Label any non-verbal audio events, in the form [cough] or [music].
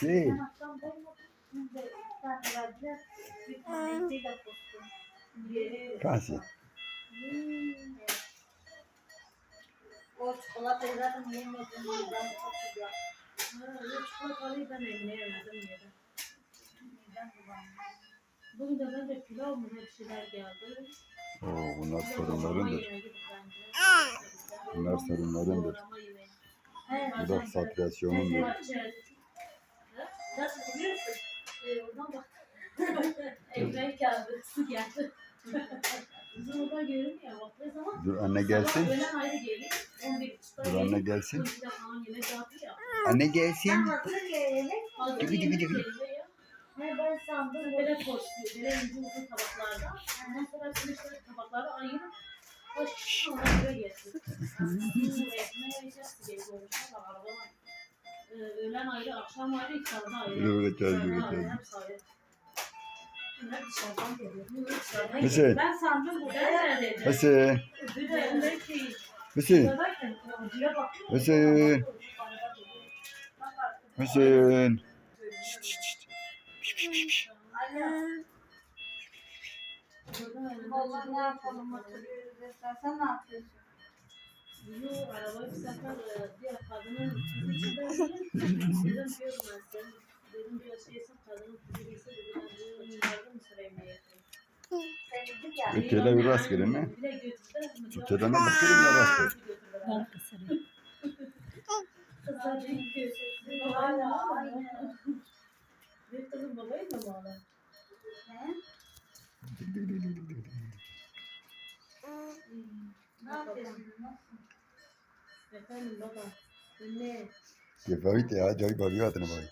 Şey, kasi. O çikolatayı zaten yemedim. Ben çok güzel. Çikolatalıyı ben eline yemedim yedim. Bugün de bence pilav mı ne bir şeyler geldi. Oo, bunlar sorunlarındır. Bunlar sorunlarındır. Bu da sakresyonundur. Bahçe. Nasıl biliyorsun? Ee, oradan bak. [laughs] Ekmek geldi, su geldi. [laughs] Bizim orada görünmüyor. Bak ne zaman? Dur anne gelsin. Sabah öğlen ayrı geliyor. 11 buçukta Dur anne gelsin. 12'de falan yemek dağıtıyor ya. Anne gelsin. Hazır yemek. Hazır Gibi, gibi, yemek gibi. geliyor ya. Ne ben sandım. Böyle koşuyor. Böyle ince uzun tabaklarda. Ondan sonra hepsini şöyle tabaklara ayırıp hoş sonra böyle getir. Su, ekmeği, hepsi [laughs] öğlen ayrı, akşam ayrı, iftarda ayrı. Evet, evet, İftarda evet, ayrı, evet. hepsi ayrı. Bunlar dışarıdan geliyor. Bunlar dışarıdan Hüseyin. geliyor. Ben sandım burada neredeydi? Hüseyin. Bir de önde şey, Hüseyin. buradayken yolcuya bakıyorum. Hüseyin. Hüseyin. Anne. Valla ne yapalım oturuyoruz. Sen ne yapıyorsun? Yo, arabayı bir sefer diğer kadının kızı için de dedim diyorum ben sen dedim bir şeysin kadının kızı değilse dedim ben bunu çıkardım mı sırayım diye. Sen gittik ya. Türkiye'de bir rastgele mi? Bir de götürdüler. Türkiye'de ne bakıyorum ya rastgele. Bağlı? Ne? Ne yapıyorsun? Nasıl? Lleva hoy te ha, yo hoy volvió a tener hoy.